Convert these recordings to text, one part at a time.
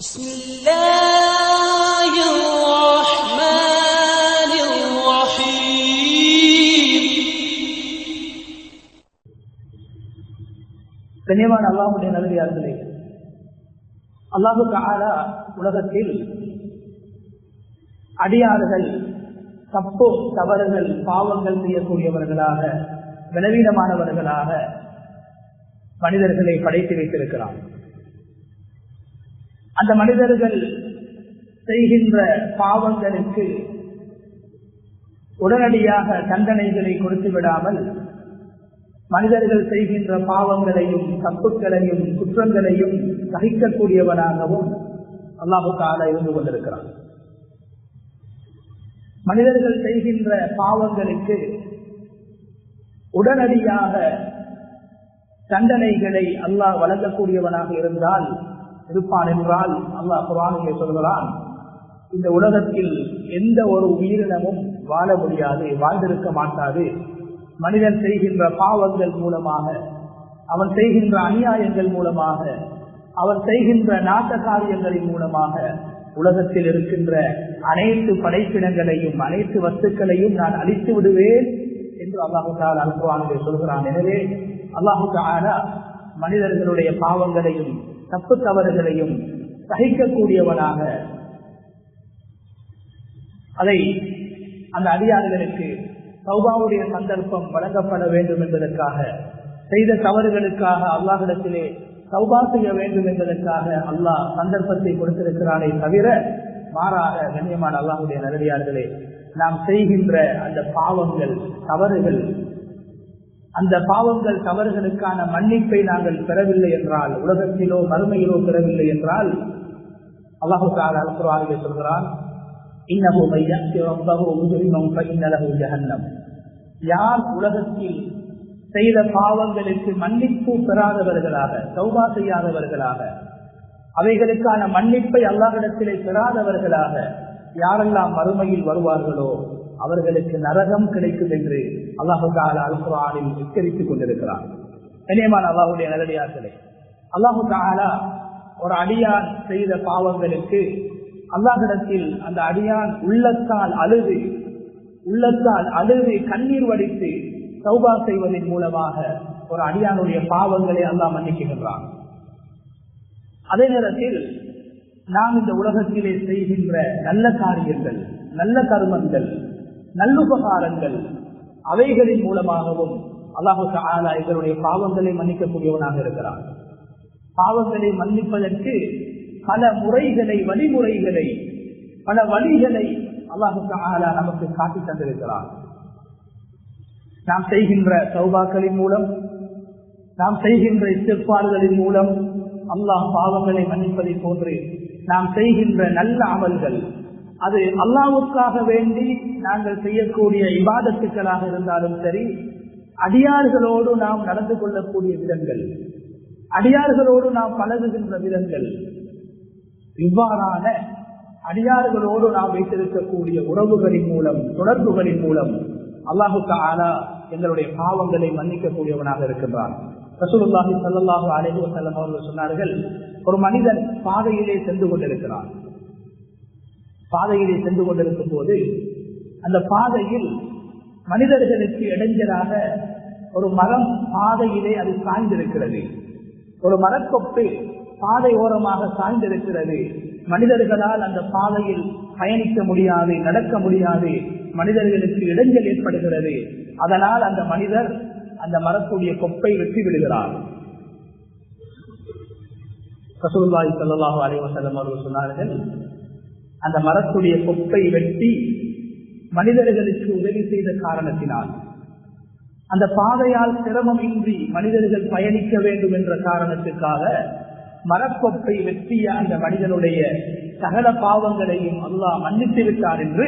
بسم الله الرحمن الرحيم கண்ணியமான அல்லாஹுடைய நல்லடியார்களே அல்லாஹு தஆலா உலகத்தில் அடியார்கள் தப்போ தவறுகள் பாவங்கள் செய்யக்கூடியவர்களாக பலவீனமானவர்களாக மனிதர்களை படைத்து வைத்திருக்கிறார் அந்த மனிதர்கள் செய்கின்ற பாவங்களுக்கு உடனடியாக தண்டனைகளை கொடுத்து விடாமல் மனிதர்கள் செய்கின்ற பாவங்களையும் தப்புக்களையும் குற்றங்களையும் சகிக்கக்கூடியவனாகவும் அல்லாஹுக்காக இருந்து கொண்டிருக்கிறான். மனிதர்கள் செய்கின்ற பாவங்களுக்கு உடனடியாக தண்டனைகளை அல்லாஹ் வழங்கக்கூடியவனாக இருந்தால் இருப்பான் என்றால் அல்லாஹ் குரானிலே சொல்கிறான் இந்த உலகத்தில் எந்த ஒரு உயிரினமும் வாழ முடியாது வாழ்ந்திருக்க மாட்டாது. மனிதன் செய்கின்ற பாவங்கள் மூலமாக அவன் செய்கின்ற அநியாயங்கள் மூலமாக அவன் செய்கின்ற நாட்ட காரியங்களின் மூலமாக உலகத்தில் இருக்கின்ற அனைத்து படைப்பினங்களையும் அனைத்து வஸ்துக்களையும் நான் அழித்து விடுவேன் என்று அல்லாஹு தாலா அல்குவானிலே சொல்கிறான். எனவே அல்லாஹு மனிதர்களுடைய பாவங்களையும் தப்பு தவறுகளையும் சகிக்கக்கூடியவனாக அதை அந்த அதிகாரிகளுக்கு சௌபாவுடைய சந்தர்ப்பம் வழங்கப்பட வேண்டும் என்பதற்காக செய்த தவறுகளுக்காக அல்லாஹிடத்திலே சௌபா செய்ய வேண்டும் என்பதற்காக அல்லாஹ் சந்தர்ப்பத்தை கொடுத்திருக்கிறானே தவிர மாறாக கண்ணியமான அல்லாஹுடைய நகரியார்களே நாம் செய்கின்ற அந்த பாவங்கள் தவறுகள் அந்த பாவங்கள் தவறுகளுக்கான மன்னிப்பை நாங்கள் பெறவில்லை என்றால் உலகத்திலோ மறுமையிலோ பெறவில்லை என்றால் அல்லாஹு அல்குரானிலே சொல்கிறான். யார் உலகத்தில் செய்த பாவங்களுக்கு மன்னிப்பு பெறாதவர்களாக சௌபா செய்யாதவர்களாக அவைகளுக்கான மன்னிப்பை அல்லாஹிடத்திலே பெறாதவர்களாக யாரெல்லாம் மறுமையில் வருவார்களோ அவர்களுக்கு நரகம் கிடைக்கும் என்று அல்லாஹு தாலா அல்குரானில் எச்சரித்துக் கொண்டிருக்கிறார். கனியமான அல்லாஹுடைய நல்லடியார்களே அல்லாஹு தாலா ஒரு அடியான் செய்த பாவங்களுக்கு அல்லாஹிடத்தில் அந்த அடியான் உள்ளத்தால் அழுது உள்ளத்தால் அழுது கண்ணீர் வடித்து சௌபா செய்வதன் மூலமாக ஒரு அடியானுடைய பாவங்களை அல்லாஹ் மன்னிக்குகின்றான் அதே நேரத்தில் நாம் இந்த உலகத்திலே செய்கின்ற நல்ல காரியங்கள் நல்ல கர்மங்கள் நல்லுபகாரங்கள் அவைகளின் மூலமாகவும் அல்லாஹு ஆலா எங்களுடைய பாவங்களை மன்னிக்கக்கூடியவனாக இருக்கிறான். பாவங்களை மன்னிப்பதற்கு பல முறைகளை வழிமுறைகளை பல வழிகளை அல்லாஹு ஆலா நமக்கு காட்டி தந்திருக்கிறான். நாம் செய்கின்ற சௌபாக்களின் மூலம் நாம் செய்கின்ற இஸ்திற்பாடுகளின் மூலம் அல்லாஹ் பாவங்களை மன்னிப்பதை போன்று நாம் செய்கின்ற நல்ல அமல்கள் அது அல்லாவுக்காக வேண்டி நாங்கள் செய்யக்கூடிய இபாதத்துக்களாக இருந்தாலும் சரி அடியார்களோடு நாம் நடந்து கொள்ளக்கூடிய விதங்கள் அடியார்களோடு நாம் பழகுகின்ற விதங்கள் இவ்வாறான அடியார்களோடு நாம் வைத்திருக்கக்கூடிய உறவுகளின் மூலம் தொடர்புகளின் மூலம் அல்லாஹுக்கு ஆனா எங்களுடைய பாவங்களை மன்னிக்கக்கூடியவனாக இருக்கின்றான். ரசூலுல்லாஹி சல்லாஹு அலைஹி வசல்லம் அவர்கள் சொன்னார்கள் ஒரு மனிதன் பாதையிலே சென்று கொண்டிருக்கிறான். பாதையிலே சென்று கொண்டிருக்கும் போது அந்த பாதையில் மனிதர்களுக்கு இடைஞ்சலாக ஒரு மரம் பாதையிலே அது சாய்ந்திருக்கிறது. ஒரு மரக்கொப்பு பாதை ஓரமாக சாய்ந்திருக்கிறது. மனிதர்களால் அந்த பாதையில் பயணிக்க முடியாது நடக்க முடியாது. மனிதர்களுக்கு இடைஞ்சல் ஏற்படுகிறது. அதனால் அந்த மனிதர் அந்த மரத்துடைய கொப்பை வெட்டி விடுகிறார். ரசூல்லாய் சல்லாஹு அலைவசல்லம் அவர்கள் சொன்னார்கள் அந்த மரத்துடைய கொப்பை வெட்டி மனிதர்களுக்கு உதவி செய்த காரணத்தினால். அந்த பாதையால் சிரமம் இன்றி மனிதர்கள் பயணிக்க வேண்டும் என்ற காரணத்துக்காக மரக்கொப்பை வெட்டிய அந்த மனிதனுடைய சகல பாவங்களையும் அல்லாஹ் மன்னித்து விட்டார் என்று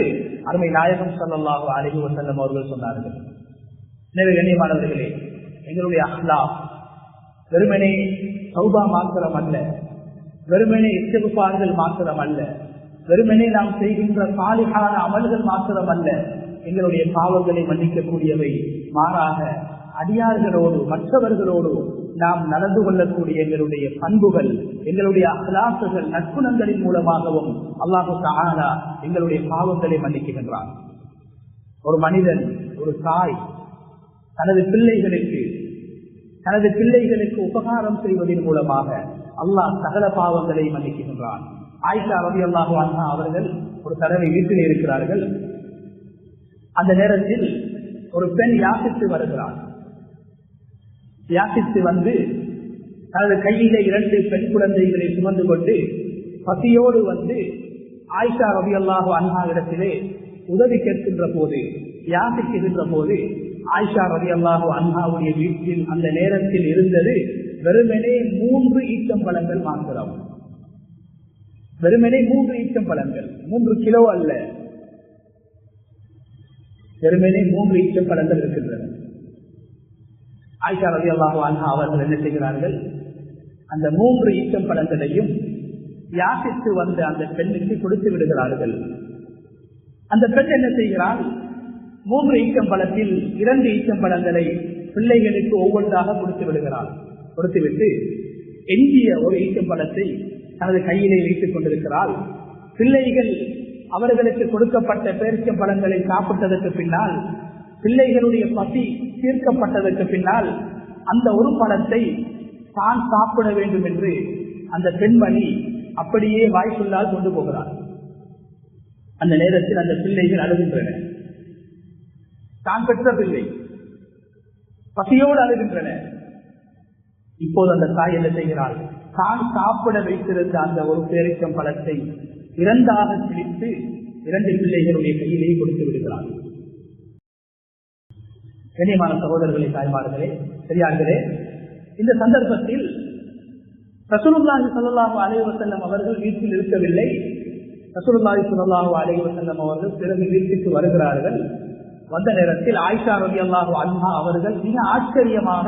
அருமை நாயகம் சல்லாஹு அலஹி வசல்லம் அவர்கள் சொன்னார்கள். எனவே கண்ணியமானவர்களே எங்களுடைய அஹ்லா வெறுமனே சௌபா மாத்திரம் அல்ல வெறுமனே இச்சகுப்பார்கள் மாத்திரம் அல்ல வெறுமனே நாம் செய்கின்ற சாலிகான அமல்கள் மாத்திரம் அல்ல எங்களுடைய பாவங்களை மன்னிக்கக்கூடியவை. மாறாக அடியார்களோடு மற்றவர்களோடு நாம் நடந்து கொள்ளக்கூடிய எங்களுடைய பண்புகள் எங்களுடைய அகலாசுகள் நற்குணங்களின் மூலமாகவும் அல்லாஹு தானா எங்களுடைய பாவங்களை மன்னிக்கின்றான். ஒரு மனிதன் ஒரு தாய் தனது பிள்ளைகளுக்கு தனது பிள்ளைகளுக்கு உபகாரம் செய்வதன் மூலமாக அல்லாஹ் சகல பாவங்களை மன்னிக்கின்றான். ஆயிஷா ரவி அல்லாஹு அண்ணா அவர்கள் ஒரு தடவை வீட்டில் இருக்கிறார்கள். அந்த நேரத்தில் ஒரு பெண் யாசித்து வருகிறார் யாசித்து வந்து தனது கையிலே இரண்டு பெண் குழந்தைகளை சுமந்து கொண்டு பசியோடு வந்து ஆயிஷா ரவி அல்லாஹு அண்ணா இடத்திலே உதவி கேட்கின்ற போது யாசிக்கின்ற போது ஆயிஷா ரவி அல்லாஹு அண்ணாவுடைய வீட்டில் அந்த நேரத்தில் இருந்தது வெறுமனே மூன்று ஈச்சம்பழங்கள் மாத்திரம். வெறுமனே மூன்று ஈச்சம்பழங்கள் மூன்று கிலோ அல்ல. வெறுமனே மூன்று ஈச்சம்பழங்கள் இருக்கின்றன. ஆயிஷா ரவி அல்லாஹு அவர்கள் என்ன செய்கிறார்கள்? அந்த மூன்று ஈச்சம்பழங்களையும் யாசித்து வந்த அந்த பெண்ணுக்கு கொடுத்து விடுகிறார்கள். அந்த பெண் என்ன செய்கிறார் மூன்று ஈச்சம்பழத்தில் இரண்டு ஈச்சம்பழங்களை பிள்ளைகளுக்கு ஒவ்வொன்றாக கொடுத்து விடுகிறாள். கொடுத்துவிட்டு எஞ்சிய ஒரு ஈச்சம்பழத்தை தனது கையிலே வைத்துக் கொண்டிருக்கிறாள். பிள்ளைகள் அவர்களுக்கு கொடுக்கப்பட்ட பேரிச்ச பழங்களை சாப்பிட்டதற்கு பின்னால் பிள்ளைகளுடைய பசி தீர்க்கப்பட்டதற்கு பின்னால் அந்த ஒரு பழத்தை தான் சாப்பிட வேண்டும் என்று அந்த பெண்மணி அப்படியே வாய்ப்புள்ளால் கொண்டு போகிறார் அந்த நேரத்தில் அந்த பிள்ளைகள் அழுகின்றன. தான் பெற்ற பிள்ளை பசியோடு அழுகின்றன. இப்போது அந்த தாய் என்ன செய்கிறாள்? தான் சாப்பிட வைத்திருந்த அந்த ஒரு பேரிச்சம் பழத்தை இரண்டாக பிடித்து இரண்டு பிள்ளைகளுடைய கையிலேயே கொடுத்து விடுகிறாள் கண்ணியமான சகோதரர்களை தாய்மார்களே பெரியார்களே இந்த சந்தர்ப்பத்தில் ரசூலுல்லாஹி ஸல்லல்லாஹு அலைவசல்லம் அவர்கள் வீட்டில் இருக்கவில்லை. ரசூலுல்லாஹி ஸல்லல்லாஹு அலைவசல்லம் அவர்கள் பிறகு வீட்டுக்கு வருகிறார்கள். வந்த நேரத்தில் ஆயிஷா ரலியல்லாஹு அன்ஹா அவர்கள் மிக ஆச்சரியமாக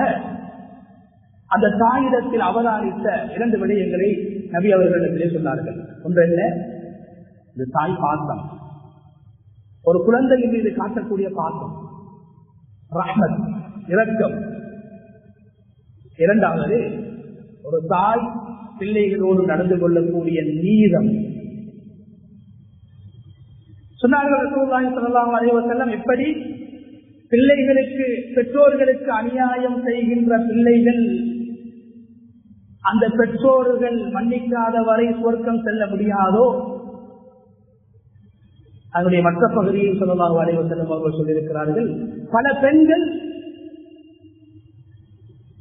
அந்த தாயிடத்தில் அவதானித்த இரண்டு விடயங்களை நபி அவர்களிடத்திலே சொன்னார்கள். ஒன்று என்ன? இந்த தாய் பாசம். ஒரு குழந்தையின் மீது காட்டக்கூடிய பாசம். ரஹ்மத் இரக்கம். இரண்டாவது ஒரு தாய் பிள்ளைகளோடு நடந்து கொள்ளக்கூடிய நீதம். சொன்னார்கள் எப்படி பிள்ளைகளுக்கு பெற்றோர்களுக்கு அநியாயம் செய்கின்ற பிள்ளைகள் அந்த பெற்றோர்கள் மன்னிக்காத வரை சுவர்க்கம் செல்ல முடியாதோ? அதனுடைய மற்ற பகுதியில் சொல்லலாம் அலைவசல்லம் அவர்கள் சொல்லியிருக்கிறார்கள் பல பெண்கள்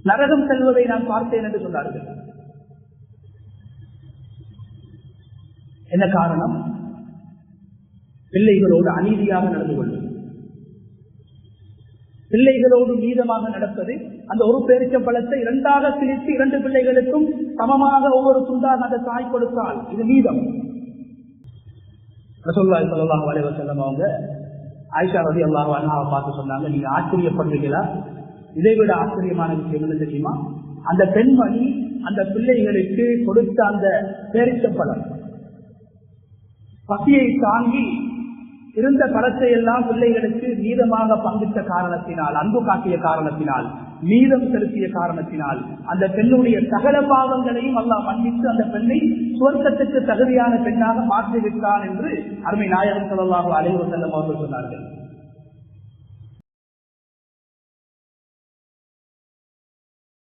நரகம் செல்வதை நான் பார்த்தேன் என்று சொன்னார்கள். என்ன காரணம்? பிள்ளைகளோடு அநீதியாக நடந்து கொள்வது பிள்ளைகளோடு மீதமாக நடப்பது அந்த ஒரு பேரிச்ச பழத்தை இரண்டாக பிரித்து இரண்டு பிள்ளைகளுக்கும் சமமாக ஒவ்வொரு துண்டாக அந்த தாய் கொடுத்தால் இது மீதம். ரசோல்லாய் சொல்லாஹ் அவங்க ஆயிஷா ரவி அல்லாஹ் அண்ணாவை பார்த்து சொன்னாங்க நீங்க ஆச்சரியப்படுறீங்களா இதை விட ஆச்சரியமான விஷயம் என்ன தெரியுமா? அந்த பெண்மணி அந்த பிள்ளைகளுக்கு கொடுத்த அந்த பேரிச்சம்பழம் பசியை தாங்கி இருந்த பணத்தை எல்லாம் பிள்ளைகளுக்கு மீதமாக பங்கிட்ட காரணத்தினால் அன்பு காட்டிய காரணத்தினால் மீதம் செலுத்திய காரணத்தினால் அந்த பெண்ணுடைய சகல பாவங்களையும் அல்லாஹ் மன்னித்து அந்த பெண்ணை சுவர்க்கத்துக்கு தகுதியான பெண்ணாக மாற்றிவிட்டான் என்று அருமை நாயகன் சொல்லலாக அலைவர் செல்லம் அவர்கள் சொன்னார்கள்.